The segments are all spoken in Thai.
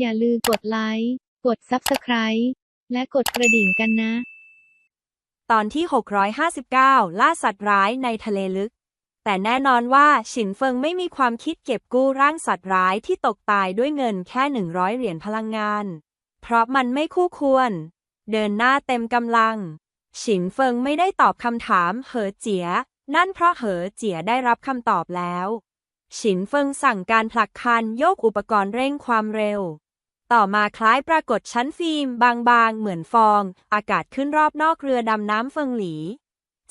อย่าลืมกดไลค์ กด Subscribe และกดกระดิ่งกันนะ ตอนที่ 659 ล่าสัตว์ร้ายในทะเลลึก แต่แน่นอนว่าฉินเฟิงไม่มีความคิดเก็บกู้ร่างสัตว์ร้ายที่ตกตายด้วยเงินแค่ 100 เหรียญพลังงาน เพราะมันไม่คู่ควร เดินหน้าเต็มกำลัง ฉินเฟิงไม่ได้ตอบคำถามเหอเจีย นั่นเพราะเหอเจียได้รับคำตอบแล้วฉินเฟิงสั่งการผลักคันโยกอุปกรณ์เร่งความเร็ว ต่อมาคล้ายปรากฏชั้นฟิล์ม บางๆ เหมือนฟอง อากาศขึ้นรอบนอกเรือดำน้ำเฟิงหลี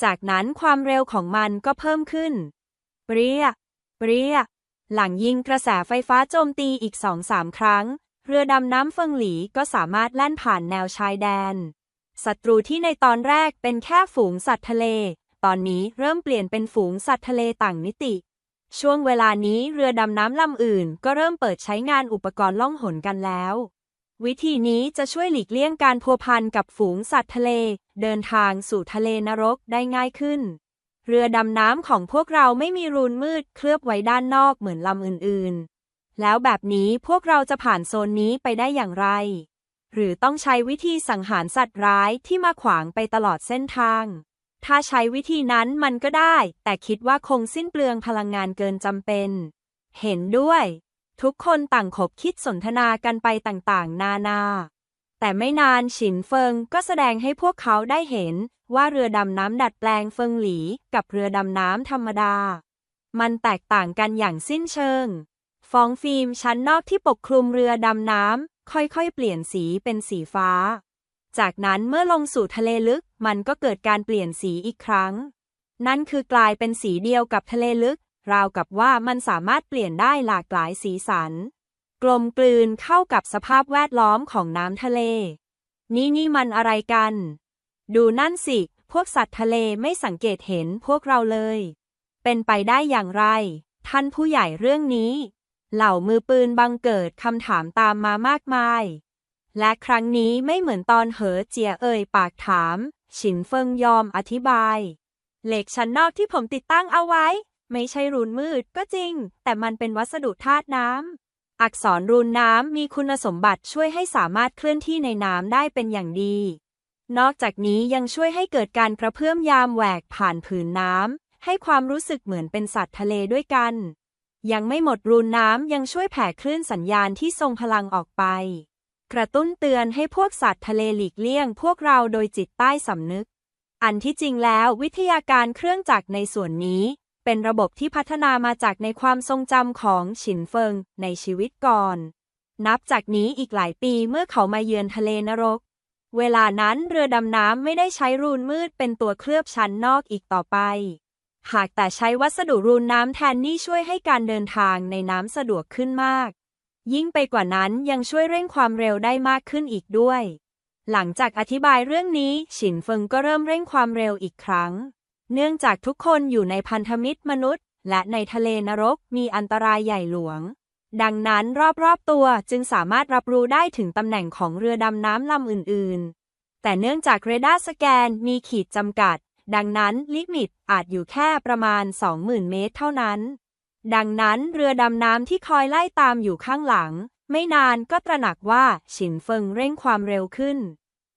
จากนั้นความเร็วของมันก็เพิ่มขึ้น เปรี้ย เปรี้ย หลังยิงกระแสไฟฟ้าโจมตีอีกสองสามครั้ง เรือดำน้ำเฟิงหลีก็สามารถแล่นผ่านแนวชายแดน ศัตรูที่ในตอนแรกเป็นแค่ฝูงสัตว์ทะเล ตอนนี้เริ่มเปลี่ยนเป็นฝูงสัตว์ทะเลต่างมิติ ช่วงเวลานี้เรือดำน้ำลำอื่น ก็เริ่มเปิดใช้งานอุปกรณ์ล่องหนกันแล้ว วิธีนี้จะช่วยหลีกเลี่ยงการพัวพันกับฝูงสัตว์ทะเล เดินทางสู่ทะเลนรกได้ง่ายขึ้น เรือดำน้ำของพวกเราไม่มีรูนมืดเคลือบไว้ด้านนอกเหมือนลำอื่นๆ แล้วแบบนี้พวกเราจะผ่านโซนนี้ไปได้อย่างไร หรือต้องใช้วิธีสังหารสัตว์ร้ายที่มาขวางไปตลอดเส้นทาง ถ้าใช้วิธีนั้นมันก็ได้ แต่คิดว่าคงสิ้นเปลืองพลังงานเกินจำเป็น เห็นด้วย ทุกคนต่างขบคิดสนทนากันไปต่างๆ นานา แต่ไม่นานฉินเฟิงก็แสดงให้พวกเขาได้เห็นว่าเรือดำน้ำดัดแปลงเฟิงหลี กับเรือดำน้ำธรรมดา มันแตกต่างกันอย่างสิ้นเชิง ฟองฟิล์มชั้นนอกที่ปกคลุมเรือดำน้ำค่อยๆ เปลี่ยนสีเป็นสีฟ้า จากนั้นเมื่อลงสู่ทะเลลึก มันก็เกิดการเปลี่ยนสีอีกครั้ง นั่นคือกลายเป็นสีเดียวกับทะเลลึก ราวกับว่ามันสามารถเปลี่ยนได้หลากหลายสีสัน กลมกลืนเข้ากับสภาพแวดล้อมของน้ำทะเล นี่นี่มันอะไรกัน ดูนั่นสิ พวกสัตว์ทะเลไม่สังเกตเห็นพวกเราเลย เป็นไปได้อย่างไร ท่านผู้ใหญ่เรื่องนี้ เหล่ามือปืนบังเกิดคำถามตามมามากมาย และครั้งนี้ไม่เหมือนตอนเหอเจียเอ่ยปากถาม ฉินเฟิงยอมอธิบาย เหล็กชั้นนอกที่ผมติดตั้งเอาไว้ ไม่ใช่รูนมืดก็จริง แต่มันเป็นวัสดุธาตุน้ำ อักษรรูนน้ำมีคุณสมบัติช่วยให้สามารถเคลื่อนที่ในน้ำได้เป็นอย่างดี นอกจากนี้ยังช่วยให้เกิดการกระเพื่อมยามแหวกผ่านผืนน้ำให้ความรู้สึกเหมือนเป็นสัตว์ทะเลด้วยกัน ยังไม่หมดรูนน้ำยังช่วยแผ่คลื่นสัญญาณที่ทรงพลังออกไป กระตุ้นเตือนให้พวกสัตว์ทะเลหลีกเลี่ยง พวกเราโดยจิตใต้สำนึก อันที่จริงแล้ววิทยาการเครื่องจักรในส่วนนี้ เป็นระบบที่พัฒนามาจากในความทรงจำของฉินเฟิงในชีวิตก่อน นับจากนี้อีกหลายปีเมื่อเขามาเยือนทะเลนรก เวลานั้นเรือดำน้ำไม่ได้ใช้รูนมืดเป็นตัวเคลือบชั้นนอกอีกต่อไป หากแต่ใช้วัสดุรูนน้ำแทนนี่ช่วยให้การเดินทางในน้ำสะดวกขึ้นมาก ยิ่งไปกว่านั้นยังช่วยเร่งความเร็วได้มากขึ้นอีกด้วย หลังจากอธิบายเรื่องนี้ ฉินเฟิงก็เริ่มเร่งความเร็วอีกครั้ง เนื่องจากทุกคนอยู่ในพันธมิตรมนุษย์ และในทะเลนรกมีอันตรายใหญ่หลวง ดังนั้นรอบๆตัวจึงสามารถรับรู้ได้ถึงตำแหน่งของเรือดำน้ำลำอื่นๆ แต่เนื่องจากเรดาร์สแกนมีขีดจำกัด ดังนั้นลิมิตอาจอยู่แค่ประมาณ 20,000 เมตรเท่านั้น ดังนั้นเรือดำน้ำที่คอยไล่ตามอยู่ข้างหลัง ไม่นานก็ตระหนักว่าฉินเฟิงเร่งความเร็วขึ้น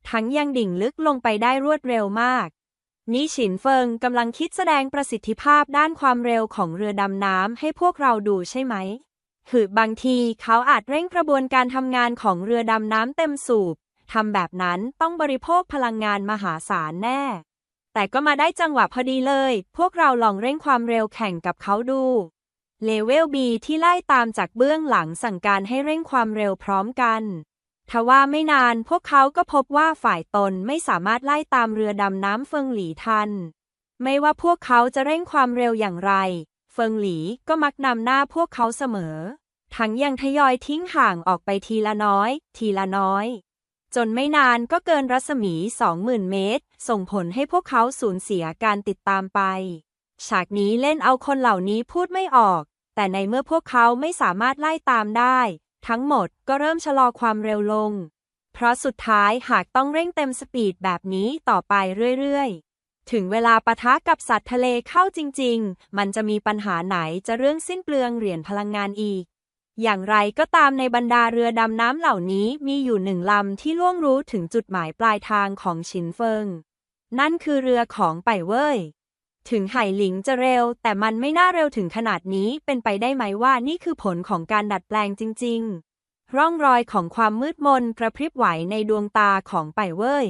ทั้งยังดิ่งลึกลงไปได้รวดเร็วมาก นี่ฉินเฟิงกำลังคิดแสดงประสิทธิภาพด้านความเร็วของเรือดำน้ำให้พวกเราดูใช่ไหมคือบางทีเขาอาจเร่งกระบวนการทำงานของเรือดำน้ำเต็มสูบทำแบบนั้นต้องบริโภคพลังงานมหาศาลแน่ แต่ก็มาได้จังหวะพอดีเลย พวกเราลองเร่งความเร็วแข่งกับเขาดู เลเวล B ที่ไล่ตามจากเบื้องหลังสั่งการให้เร่งความเร็วพร้อมกันทว่าไม่นานพวกเขาก็พบว่าฝ่ายตนไม่สามารถไล่ตามเรือดำน้ำเฟิงหลีทัน ไม่ว่าพวกเขาจะเร่งความเร็วอย่างไร เฟิงหลีก็มักนำหน้าพวกเขาเสมอ ทั้งยังทยอยทิ้งห่างออกไปทีละน้อย ทีละน้อย จนไม่นานก็เกินรัศมี 20,000 เมตร ส่งผลให้พวกเขาสูญเสียการติดตามไป ฉากนี้เล่นเอาคนเหล่านี้พูดไม่ออก แต่ในเมื่อพวกเขาไม่สามารถไล่ตามได้ ทั้งหมดก็เริ่มชะลอความเร็วลง เพราะสุดท้ายหากต้องเร่งเต็มสปีดแบบนี้ต่อไปเรื่อยๆ ถึงเวลาปะทะกับสัตว์ทะเลเข้าจริง ๆ มันจะมีปัญหาไหนจะเรื่องสิ้นเปลืองเหรียญพลังงานอีก อย่างไรก็ตามในบรรดาเรือดำน้ำเหล่านี้มีอยู่หนึ่งลำที่ล่วงรู้ถึงจุดหมายปลายทางของชินเฟิง นั่นคือเรือของไปเว่ย ถึงไหหลิงจะเร็ว แต่มันไม่น่าเร็วถึงขนาดนี้เป็นไปได้ไหมว่านี่คือผลของการดัดแปลงจริง ๆ ร่องรอยของความมืดมนกระพริบไหวในดวงตาของไปเว่ย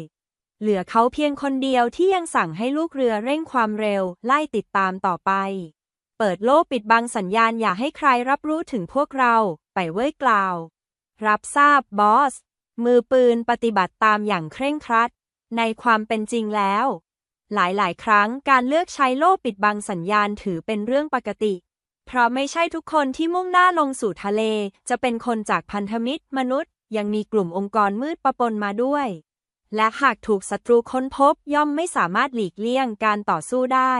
เหลือเขาเพียงคนเดียวที่ยังสั่งให้ลูกเรือเร่งความเร็วไล่ติดตามต่อไป เปิดโลกปิดบังสัญญาณอย่าให้ใครรับรู้ถึงพวกเรา ไปเว่ยกล่าว รับทราบบอส มือปืนปฏิบัติตามอย่างเคร่งครัด ในความเป็นจริงแล้ว หลายๆ ครั้งการเลือกใช้โล่ปิดบังสัญญาณถือเป็นเรื่องปกติ เพราะไม่ใช่ทุกคนที่มุ่งหน้าลงสู่ทะเล จะเป็นคนจากพันธมิตร มนุษย์ ยังมีกลุ่มองค์กรมืดปะปนมาด้วย และหากถูกศัตรูค้นพบย่อมไม่สามารถหลีกเลี่ยงการต่อสู้ได้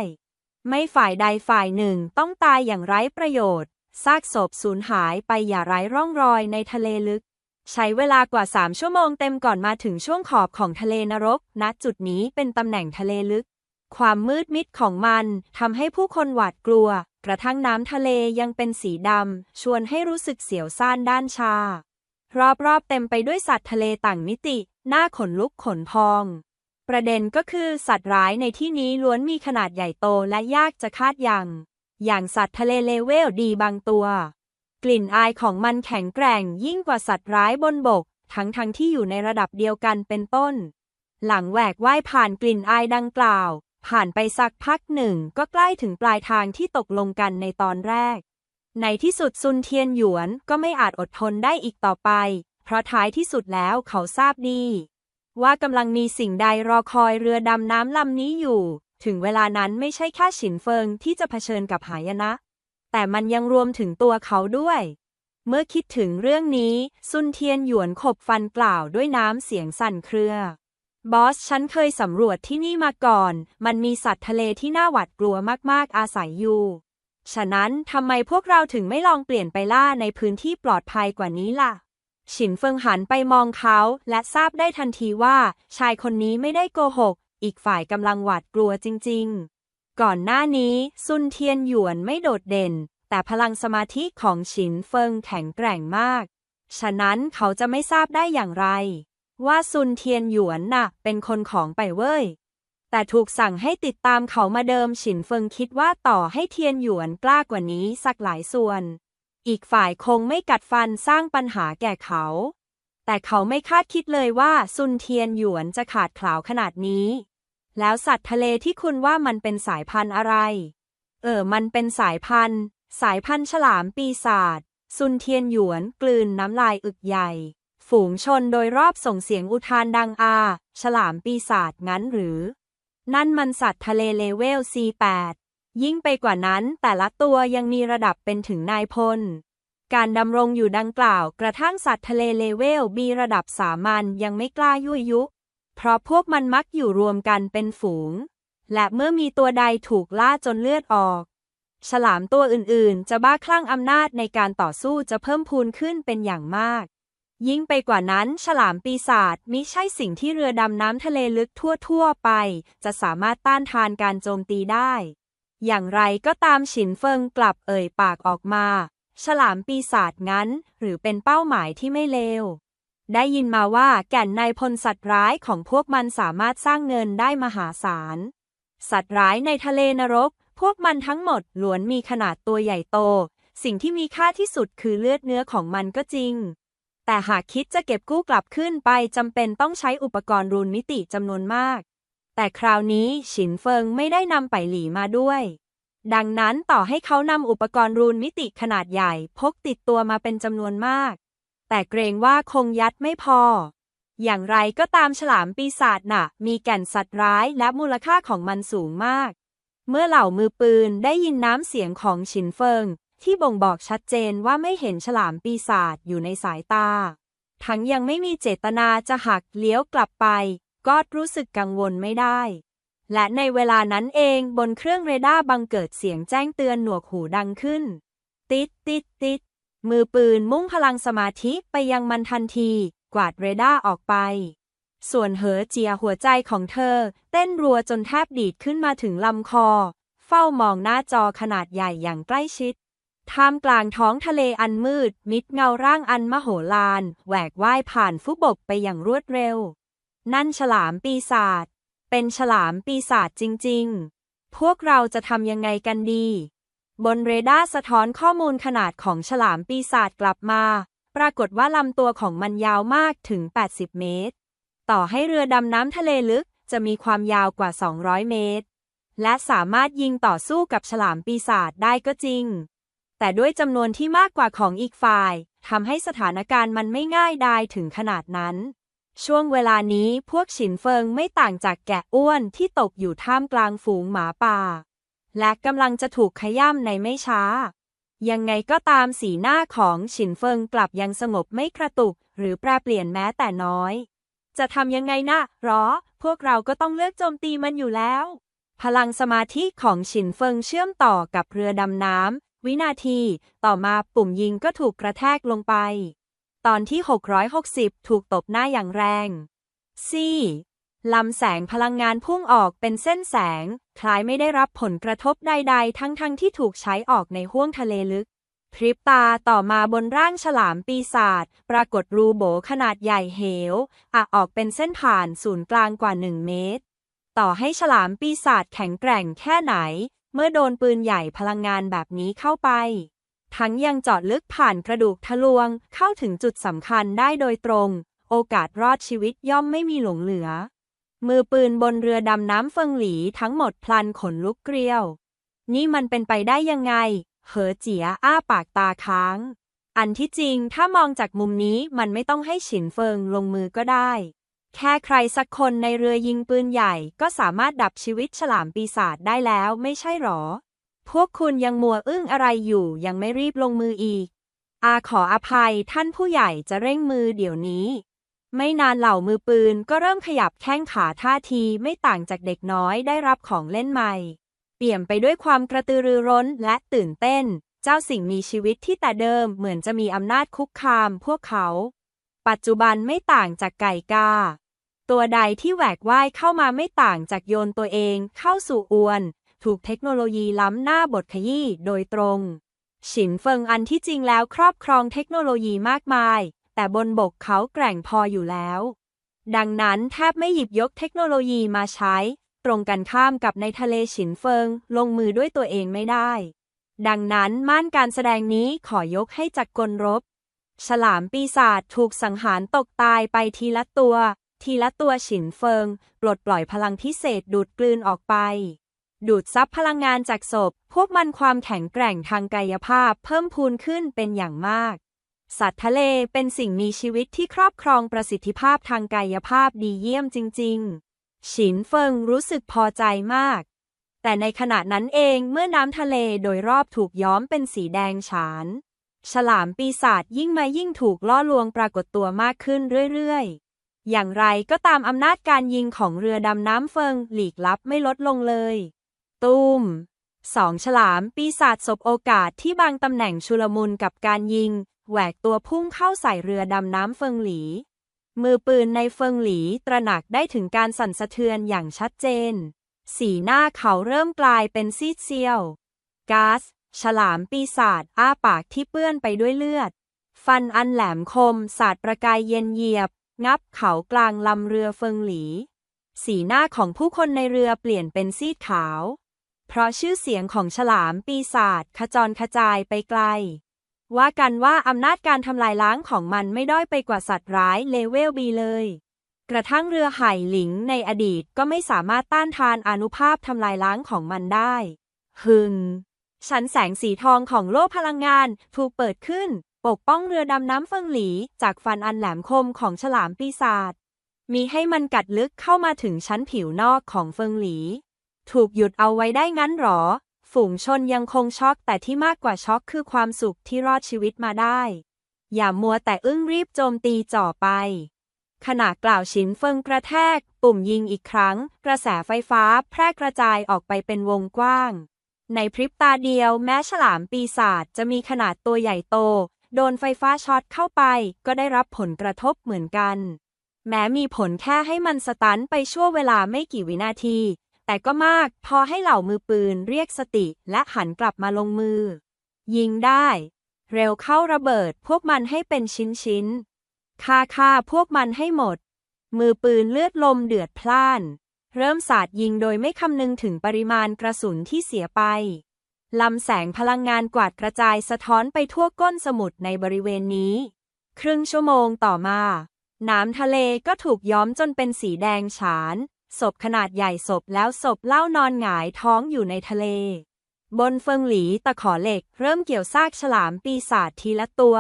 ไม่ฝ่ายใดฝ่ายหนึ่งต้องตายอย่างไร้ประโยชน์ซากศพสูญหายไปอย่าไร้ร่องรอยในทะเลลึก ใช้เวลากว่า 3 ชั่วโมงเต็มก่อนมาถึงช่วงขอบของทะเลนรก ณ จุดนี้เป็นตำแหน่งทะเลลึก ความมืดมิดของมันทำให้ผู้คนหวาดกลัว กระทั่งน้ำทะเลยังเป็นสีดำ ชวนให้รู้สึกเสียวซ่านด้านชา รอบๆเต็มไปด้วยสัตว์ทะเลต่างมิติ หน้าขนลุกขนพอง ประเด็นก็คือสัตว์ร้ายในที่นี้ล้วนมีขนาดใหญ่โตและยากจะคาดยัง อย่างสัตว์ทะเลเลเวลดีบางตัว กลิ่นอายของมันแข็งแกร่งยิ่งกว่าสัตว์ร้ายบนบก ทั้งทั้งที่อยู่ในระดับเดียวกันเป็นต้น หลังแหวกว่ายผ่านกลิ่นอายดังกล่าว ผ่านไปสักพักหนึ่งก็ใกล้ถึงปลายทางที่ตกลงกันในตอนแรก ในที่สุดซุนเทียนหยวนก็ไม่อาจอดทนได้อีกต่อไป เพราะท้ายที่สุดแล้วเขาทราบดี ว่ากำลังมีสิ่งใดรอคอยเรือดำน้ำลำนี้อยู่ ถึงเวลานั้นไม่ใช่แค่ฉินเฟิงที่จะเผชิญกับหายนะ แต่มันยังรวมถึงตัวเขาด้วย เมื่อคิดถึงเรื่องนี้ ซุนเทียนหยวนขบฟันกล่าวด้วยน้ำเสียงสั่นเครือบอสฉันเคยสำรวจที่นี่มาก่อน มันมีสัตว์ทะเลที่น่าหวาดกลัวมาก ๆ อาศัยอยู่ ฉะนั้นทำไมพวกเราถึงไม่ลองเปลี่ยนไปล่าในพื้นที่ปลอดภัยกว่านี้ล่ะ ฉินเฟิงหันไปมองเขาและทราบได้ทันทีว่า ชายคนนี้ไม่ได้โกหก อีกฝ่ายกำลังหวาดกลัวจริง ๆ ก่อนหน้านี้ซุนเทียนหยวนไม่โดดเด่น แต่พลังสมาธิของฉินเฟิงแข็งแกร่งมาก ฉะนั้นเขาจะไม่ทราบได้อย่างไร ว่าซุนเทียนหยวนน่ะ เป็นคนของไปเว่ยแต่ถูกสั่งให้ติดตามเขามาเดิมฉินเฟิงคิดว่าต่อให้เทียนหยวนกล้ากว่านี้สักหลายส่วน อีกฝ่ายคงไม่กัดฟันสร้างปัญหาแก่เขา แต่เขาไม่คาดคิดเลยว่าซุนเทียนหยวนจะขาดขลาวขนาดนี้ แล้วสัตว์ทะเลที่คุณว่ามันเป็นสายพันธุ์อะไร เออ มันเป็นสายพันธุ์ สายพันธุ์ฉลามปีศาจ ซุนเทียนหยวน กลืนน้ำลายอึกใหญ่ ฝูงชนโดยรอบส่งเสียงอุทานดังอา ฉลามปีศาจงั้นหรือ นั่นมันสัตว์ทะเลเลเวล C8 ยิ่งไปกว่านั้นแต่ละตัวยังมีระดับเป็นถึงนายพล การดำรงอยู่ดังกล่าว กระทั่งสัตว์ทะเลเลเวลบีระดับสามัญยังไม่กล้ายุ่ยยุ เพราะพวกมันมักอยู่รวมกันเป็นฝูง และเมื่อมีตัวใดถูกล่าจนเลือดออก ฉลามตัวอื่นๆ จะบ้าคลั่งอำนาจในการต่อสู้จะเพิ่มพูนขึ้นเป็นอย่างมาก ยิ่งไปกว่านั้นฉลามปีศาจมิใช่สิ่งที่เรือดำน้ำทะเลลึกทั่วๆ ไป จะสามารถต้านทานการโจมตีได้ อย่างไรก็ตามฉินเฟิงกลับเอ่ยปากออกมา ฉลามปีศาจงั้น หรือเป็นเป้าหมายที่ไม่เลว ได้ยินมาว่าแก่นนายพลสัตว์ร้ายของพวกมันสามารถสร้างเงินได้มหาศาล สัตว์ร้ายในทะเลนรก พวกมันทั้งหมดล้วนมีขนาดตัวใหญ่โต สิ่งที่มีค่าที่สุดคือเลือดเนื้อของมันก็จริง แต่หากคิดจะเก็บกู้กลับขึ้นไปจำเป็นต้องใช้อุปกรณ์รูนมิติจำนวนมาก แต่คราวนี้ฉินเฟิงไม่ได้นำไปหลีมาด้วย ดังนั้นต่อให้เขานำอุปกรณ์รูนมิติขนาดใหญ่ พกติดตัวมาเป็นจำนวนมาก แต่เกรงว่าคงยัดไม่พอ อย่างไรก็ตามฉลามปีศาจน่ะ มีแก่นสัตว์ร้ายและมูลค่าของมันสูงมาก เมื่อเหล่ามือปืนได้ยินน้ำเสียงของฉินเฟิง ที่บ่งบอกชัดเจนว่าไม่เห็นฉลามปีศาจอยู่ในสายตา ทั้งยังไม่มีเจตนาจะหักเลี้ยวกลับไป ก็รู้สึกกังวลไม่ได้ และในเวลานั้นเองบนเครื่องเรดาร์บังเกิดเสียงแจ้งเตือนหนวกหูดังขึ้น ติดติดติด มือปืนมุ่งพลังสมาธิไปยังมันทันที กวาดเรดาร์ออกไป ส่วนเหอเจียหัวใจของเธอ เต้นรัวจนแทบดีดขึ้นมาถึงลำคอ เฝ้ามองหน้าจอขนาดใหญ่อย่างใกล้ชิดท่ามกลางท้องทะเลอันมืด มิดเงาร่างอันมโหฬารแหวกว่ายผ่านฟุบกไปอย่างรวดเร็ว นั่นฉลามปีศาจเป็นฉลามปีศาจจริง ๆ พวกเราจะทำยังไงกันดี บนเรดาร์สะท้อนข้อมูลขนาดของฉลามปีศาจกลับมา ปรากฏว่าลำตัวของมันยาวมากถึง 80 เมตร ต่อให้เรือดำน้ำทะเลลึกจะมีความยาวกว่า 200 เมตร และสามารถยิงต่อสู้กับฉลามปีศาจได้ก็จริง แต่ด้วยจำนวนที่มากกว่าของอีกฝ่ายทำให้สถานการณ์มันไม่ง่ายดายถึงขนาดนั้น ช่วงเวลานี้พวกฉินเฟิงไม่ต่างจากแกะอ้วนที่ตกอยู่ท่ามกลางฝูงหมาป่า และกำลังจะถูกขย้ำในไม่ช้า ยังไงก็ตามสีหน้าของฉินเฟิงกลับยังสงบไม่กระตุก หรือแปรเปลี่ยนแม้แต่น้อย จะทำยังไงนะหรอ พวกเราก็ต้องเลือกโจมตีมันอยู่แล้ว พลังสมาธิของฉินเฟิงเชื่อมต่อกับเรือดำน้ำวินาที ต่อมาปุ่มยิงก็ถูกกระแทกลงไป ตอนที่ 660 ถูกตบหน้าอย่างแรงซี่ ลำแสงพลังงานพุ่งออกเป็นเส้นแสง คล้ายไม่ได้รับผลกระทบใดๆ ทั้งๆทที่ถูกใช้ออกในห้วงทะเลลึก พริบตาต่อมาบนร่างฉลามปีศาจปรากฏรูโบขนาดใหญ่เหวอะออกเป็นเส้นผ่านศูนย์กลางกว่า 1 เมตร ต่อให้ฉลามปีศาจแข็งแกร่งแค่ไหน เมื่อโดนปืนใหญ่พลังงานแบบนี้เข้าไป ทั้งยังเจาะลึกผ่านกระดูกทะลวงเข้าถึงจุดสำคัญได้โดยตรง โอกาสรอดชีวิตย่อมไม่มีหลงเหลือ มือปืนบนเรือดำน้ำเฟิงหลีทั้งหมดพลันขนลุกเกลียว นี่มันเป็นไปได้ยังไง เหอเจียอ้าปากตาค้าง อันที่จริงถ้ามองจากมุมนี้มันไม่ต้องให้ฉินเฟิงลงมือก็ได้ แค่ใครสักคนในเรือยิงปืนใหญ่ก็สามารถดับชีวิตฉลามปีศาจได้แล้วไม่ใช่หรอ พวกคุณยังมัวอึ้งอะไรอยู่ยังไม่รีบลงมืออีก อาขออภัยท่านผู้ใหญ่จะเร่งมือเดี๋ยวนี้ ไม่นานเหล่ามือปืนก็เริ่มขยับแข้งขาท่าทีไม่ต่างจากเด็กน้อยได้รับของเล่นใหม่ เปี่ยมไปด้วยความกระตือรือร้นและตื่นเต้น เจ้าสิ่งมีชีวิตที่แต่เดิมเหมือนจะมีอำนาจคุกคามพวกเขา ปัจจุบันไม่ต่างจากไก่กา ตัวใดที่แหวกว่ายเข้ามาไม่ต่างจากโยนตัวเองเข้าสู่อวน ถูกเทคโนโลยีล้ำหน้าบทขยี้โดยตรงฉินเฟิงอันที่จริงแล้วครอบครองเทคโนโลยีมากมาย แต่บนบกเขาแกร่งพออยู่แล้ว ดังนั้นแทบไม่หยิบยกเทคโนโลยีมาใช้ ตรงกันข้ามกับในทะเลฉินเฟิง ลงมือด้วยตัวเองไม่ได้ ดังนั้นม่านการแสดงนี้ขอยกให้จักรกลรบ ฉลามปีศาจถูกสังหารตกตายไปทีละตัว ทีละตัวฉินเฟิงปลดปล่อยพลังพิเศษดูดกลืนออกไปดูดซับพลังงานจากศพ พวกมันความแข็งแกร่งทางกายภาพเพิ่มพูนขึ้นเป็นอย่างมาก สัตว์ทะเลเป็นสิ่งมีชีวิตที่ครอบครองประสิทธิภาพทางกายภาพดีเยี่ยมจริง ๆ ฉินเฟิงรู้สึกพอใจมาก แต่ในขณะนั้นเองเมื่อน้ำทะเลโดยรอบถูกย้อมเป็นสีแดงฉาน ฉลามปีศาจยิ่งมายิ่งถูกล่อลวงปรากฏตัวมากขึ้นเรื่อยๆ อย่างไรก็ตามอำนาจการยิงของเรือดำน้ำเฟิงหลีกลับไม่ลดลงเลย ตูมสองฉลามปีศาจสบโอกาสที่บางตำแหน่งชุลมุนกับการยิง แหวกตัวพุ่งเข้าใส่เรือดำน้ำเฟิงหลี มือปืนในเฟิงหลีตระหนักได้ถึงการสั่นสะเทือนอย่างชัดเจน สีหน้าเขาเริ่มกลายเป็นซีดเซียว ก๊าซฉลามปีศาจอ้าปากที่เปื้อนไปด้วยเลือด ฟันอันแหลมคม สาดประกายเย็นเยียบ งับเขากลางลำเรือเฟิงหลี สีหน้าของผู้คนในเรือเปลี่ยนเป็นซีดขาว เพราะชื่อเสียงของฉลามปีศาจขจรกระจายไปไกล ว่ากันว่าอำนาจการทำลายล้างของมันไม่ด้อยไปกว่าสัตว์ร้ายเลเวลบีเลย กระทั่งเรือไห่หลิงในอดีตก็ไม่สามารถต้านทานอนุภาพทำลายล้างของมันได้ ฮึงชั้นแสงสีทองของโลกพลังงานถูกเปิดขึ้น ปกป้องเรือดำน้ำเฟิงหลี จากฟันอันแหลมคมของฉลามปีศาจมีให้มันกัดลึกเข้ามาถึงชั้นผิวนอกของเฟิงหลี ถูกหยุดเอาไว้ได้งั้นหรอ ฝูงชนยังคงช็อกแต่ที่มากกว่าช็อกคือความสุขที่รอดชีวิตมาได้ อย่ามัวแต่อึ้งรีบโจมตีจ่อไป ขณะกล่าวฉินเฟิงกระแทก ปุ่มยิงอีกครั้ง กระแสไฟฟ้าแพร่กระจายออกไปเป็นวงกว้าง ในพริบตาเดียวแม้ฉลามปีศาจจะมีขนาดตัวใหญ่โต โดนไฟฟ้าช็อตเข้าไป ก็ได้รับผลกระทบเหมือนกัน แม้มีผลแค่ให้มันสตันไปชั่วเวลาไม่กี่วินาที แต่ก็มากพอให้เหล่ามือปืนเรียกสติและหันกลับมาลงมือ ยิงได้ เร็วเข้าระเบิดพวกมันให้เป็นชิ้นๆฆ่าฆ่าพวกมันให้หมด มือปืนเลือดลมเดือดพล่าน เริ่มสาดยิงโดยไม่คำนึงถึงปริมาณกระสุนที่เสียไปลำแสงพลังงานกวาดกระจายสะท้อนไปทั่วก้นสมุทรในบริเวณนี้ ครึ่งชั่วโมงต่อมา น้ำทะเลก็ถูกย้อมจนเป็นสีแดงฉาน ศพขนาดใหญ่ศพแล้วศพเล่านอนหงายท้องอยู่ในทะเล บนเฟิงหลีตะขอเหล็ก เริ่มเกี่ยวซากฉลามปีศาจทีละตัว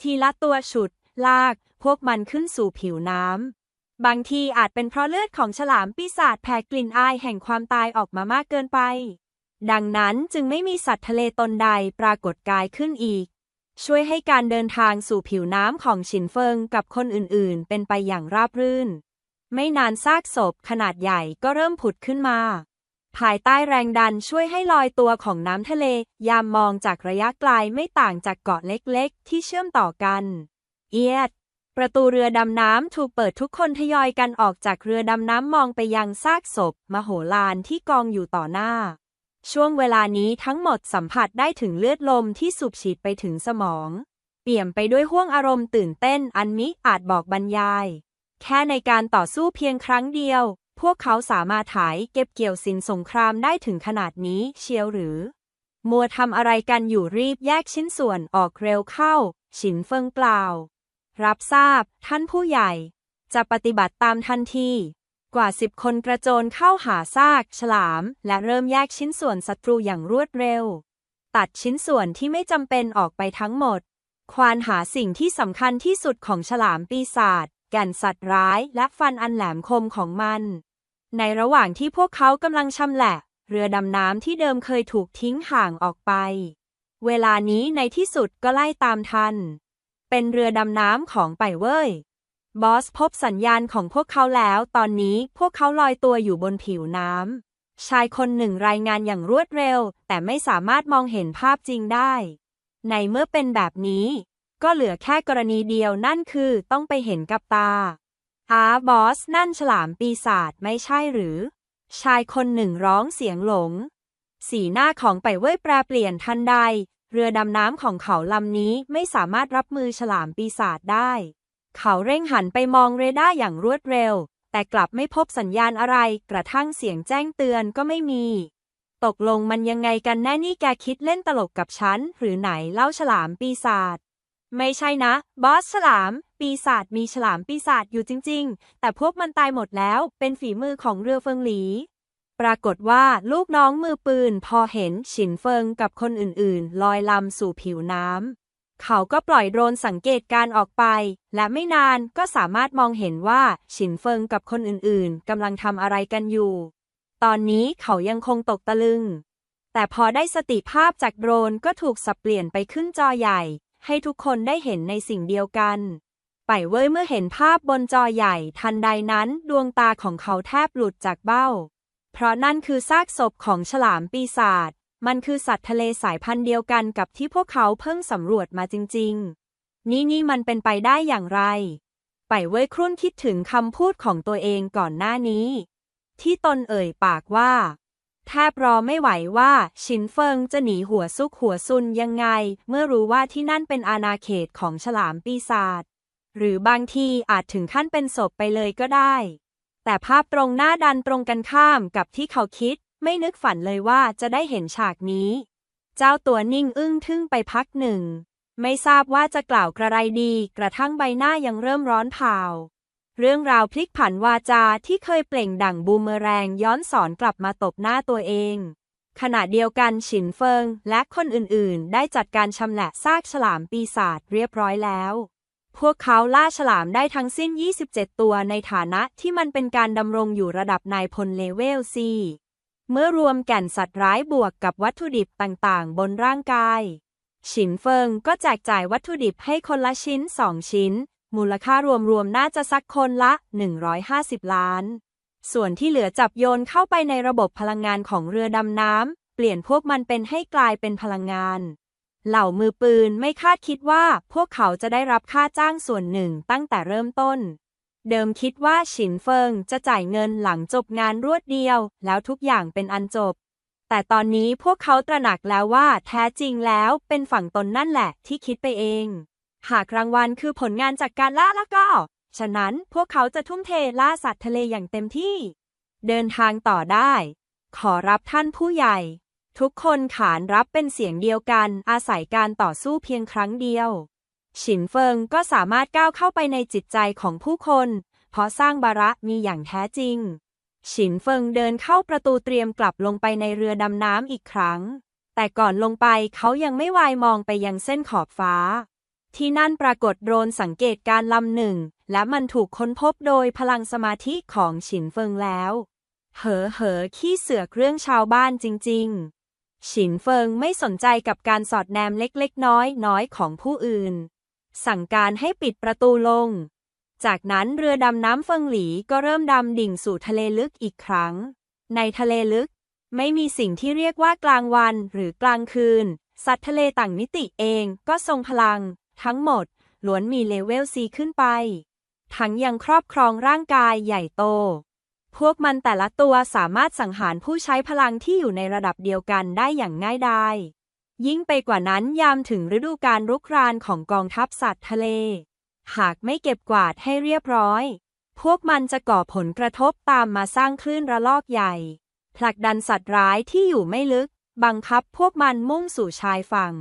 ทีละตัวฉุด ลาก พวกมันขึ้นสู่ผิวน้ำ บางทีอาจเป็นเพราะเลือดของฉลามปีศาจแผ่กลิ่นอายแห่งความตายออกมามากเกินไป ดังนั้นจึงไม่มีสัตว์ทะเลตนใดปรากฏกายขึ้นอีก ช่วยให้การเดินทางสู่ผิวน้ำของฉินเฟิงกับคนอื่นๆ เป็นไปอย่างราบรื่น ไม่นานซากศพขนาดใหญ่ก็เริ่มผุดขึ้นมา ภายใต้แรงดันช่วยให้ลอยตัวของน้ำทะเลยามมองจากระยะไกลไม่ต่างจากเกาะเล็กๆ ที่เชื่อมต่อกัน เอียด ประตูเรือดำน้ำถูกเปิดทุกคนทยอยกันออกจากเรือดำน้ำมองไปยังซากศพ มโหฬารที่กองอยู่ต่อหน้า ช่วงเวลานี้ทั้งหมดสัมผัสได้ถึงเลือดลมที่สูบฉีดไปถึงสมอง เปี่ยมไปด้วยห้วงอารมณ์ตื่นเต้นอันมิอาจบอกบรรยาย แค่ในการต่อสู้เพียงครั้งเดียว พวกเขาสามารถถ่ายเก็บเกี่ยวสินสงครามได้ถึงขนาดนี้เชียวหรือ มัวทำอะไรกันอยู่รีบแยกชิ้นส่วนออกเร็วเข้า ฉินเฟิงกล่าว รับทราบ ท่านผู้ใหญ่ จะปฏิบัติตามทันทีกว่าสิบคนกระโจนเข้าหาซาก ฉลาม และเริ่มแยกชิ้นส่วนศัตรูอย่างรวดเร็ว ตัดชิ้นส่วนที่ไม่จำเป็นออกไปทั้งหมด ควานหาสิ่งที่สำคัญที่สุดของฉลามปีศาจ แก่นสัตว์ร้ายและฟันอันแหลมคมของมัน ในระหว่างที่พวกเขากำลังชำแหละ เรือดำน้ำที่เดิมเคยถูกทิ้งห่างออกไป เวลานี้ในที่สุดก็ไล่ตามทัน เป็นเรือดำน้ำของไปเว้ยบอสพบสัญญาณของพวกเขาแล้ว ตอนนี้พวกเขาลอยตัวอยู่บนผิวน้ำ ชายคนหนึ่งรายงานอย่างรวดเร็ว แต่ไม่สามารถมองเห็นภาพจริงได้ ในเมื่อเป็นแบบนี้ ก็เหลือแค่กรณีเดียวนั่นคือต้องไปเห็นกับตาอาบอสนั่นฉลามปีศาจไม่ใช่หรือ ชายคนหนึ่งร้องเสียงหลง สีหน้าของไปเว้ยแปรเปลี่ยนทันใด เรือดำน้ำของเขาลำนี้ไม่สามารถรับมือฉลามปีศาจได้ เขาเร่งหันไปมองเรดาร์อย่างรวดเร็ว แต่กลับไม่พบสัญญาณอะไร กระทั่งเสียงแจ้งเตือนก็ไม่มี ตกลงมันยังไงกันแน่นี่แกคิดเล่นตลกกับฉัน หรือไหนเล่าฉลามปีศาจ ไม่ใช่นะ บอสฉลาม ปีศาจมีฉลามปีศาจอยู่จริง ๆ แต่พวกมันตายหมดแล้ว เป็นฝีมือของเรือเฟิงหลี ปรากฏว่าลูกน้องมือปืน พอเห็นฉินเฟิงกับคนอื่นๆ ลอยลำสู่ผิวน้ำ เขาก็ปล่อยโดรนสังเกตการออกไป และไม่นานก็สามารถมองเห็นว่าฉินเฟิงกับคนอื่นๆกำลังทำอะไรกันอยู่ ตอนนี้เขายังคงตกตะลึง แต่พอได้สติภาพจากโดรนก็ถูกสับเปลี่ยนไปขึ้นจอใหญ่ ให้ทุกคนได้เห็นในสิ่งเดียวกัน ไปเว้ยเมื่อเห็นภาพบนจอใหญ่ทันใดนั้นดวงตาของเขาแทบหลุดจากเบ้า เพราะนั่นคือซากศพของฉลามปีศาจ มันคือสัตว์ทะเลสายพันธุ์เดียวกันกับที่พวกเขาเพิ่งสำรวจมาจริง ๆ นี่นี่มันเป็นไปได้อย่างไร ไปเว้ยครุ่นคิดถึงคำพูดของตัวเองก่อนหน้านี้ ที่ตนเอ่ยปากว่า แทบรอไม่ไหวว่าชินเฟิงจะหนีหัวซุกหัวซุนยังไง เมื่อรู้ว่าที่นั่นเป็นอาณาเขตของฉลามปีศาจหรือบางทีอาจถึงขั้นเป็นศพไปเลยก็ได้ แต่ภาพตรงหน้าดันตรงกันข้ามกับที่เขาคิด ไม่นึกฝันเลยว่าจะได้เห็นฉากนี้ เจ้าตัวนิ่งอึ้งทึ่งไปพักหนึ่ง ไม่ทราบว่าจะกล่าวกระไรดี กระทั่งใบหน้ายังเริ่มร้อนเผา เรื่องราวพลิกผันวาจาที่เคยเปล่งดั่งบูมเมอแรงย้อนสอนกลับมาตบหน้าตัวเอง ขณะเดียวกันฉินเฟิงและคนอื่นๆ ได้จัดการชำแหละซากฉลามปีศาจเรียบร้อยแล้ว พวกเขาล่าฉลามได้ทั้งสิ้น 27 ตัวในฐานะที่มันเป็นการดำรงอยู่ระดับนายพลเลเวลซีเมื่อรวมแก่นสัตว์ร้ายบวกกับวัตถุดิบต่างๆ บนร่างกายฉินเฟิงก็แจกจ่ายวัตถุดิบให้คนละชิ้น2ชิ้น มูลค่ารวมๆน่าจะสักคนละ 150 ล้าน ส่วนที่เหลือจับโยนเข้าไปในระบบพลังงานของเรือดำน้ำ เปลี่ยนพวกมันเป็นให้กลายเป็นพลังงาน เหล่ามือปืนไม่คาดคิดว่าพวกเขาจะได้รับค่าจ้างส่วนหนึ่งตั้งแต่เริ่มต้น เดิมคิดว่าฉินเฟิงจะจ่ายเงินหลังจบงานรวดเดียว แล้วทุกอย่างเป็นอันจบ แต่ตอนนี้พวกเขาตระหนักแล้วว่าแท้จริงแล้วเป็นฝั่งตนนั่นแหละที่คิดไปเอง หากรางวัลคือผลงานจากการล่าแล้วก็ ฉะนั้นพวกเขาจะทุ่มเทล่าสัตว์ทะเลอย่างเต็มที่ เดินทางต่อได้ ขอรับท่านผู้ใหญ่ ทุกคนขานรับเป็นเสียงเดียวกัน อาศัยการต่อสู้เพียงครั้งเดียว ฉินเฟิงก็สามารถก้าวเข้าไปในจิตใจของผู้คน เพราะสร้างบาระมีอย่างแท้จริง ฉินเฟิงเดินเข้าประตูเตรียมกลับลงไปในเรือดำน้ำอีกครั้ง แต่ก่อนลงไปเขายังไม่วายมองไปยังเส้นขอบฟ้า ที่นั่นปรากฏโดรนสังเกตการลำหนึ่ง และมันถูกค้นพบโดยพลังสมาธิของฉินเฟิงแล้ว เหอเหอขี้เสือกเรื่องชาวบ้านจริง ๆ ฉินเฟิงไม่สนใจกับการสอดแนมเล็กๆน้อยน้อยๆ ของผู้อื่น สั่งการให้ปิดประตูลง จากนั้นเรือดำน้ำเฟิงหลีก็เริ่มดำดิ่งสู่ทะเลลึกอีกครั้ง ในทะเลลึก ไม่มีสิ่งที่เรียกว่ากลางวันหรือกลางคืนสัตว์ทะเลต่างมิติเองก็ทรงพลัง ทั้งหมดล้วนมีเลเวลซีขึ้นไป ทั้งยังครอบครองร่างกายใหญ่โต พวกมันแต่ละตัวสามารถสังหารผู้ใช้พลังที่อยู่ในระดับเดียวกันได้อย่างง่ายดาย ยิ่งไปกว่านั้นยามถึงฤดูการรุกรานของกองทัพสัตว์ทะเล หากไม่เก็บกวาดให้เรียบร้อย พวกมันจะก่อผลกระทบตามมาสร้างคลื่นระลอกใหญ่ ผลักดันสัตว์ร้ายที่อยู่ไม่ลึก บังคับพวกมันมุ่งสู่ชายฝั่ง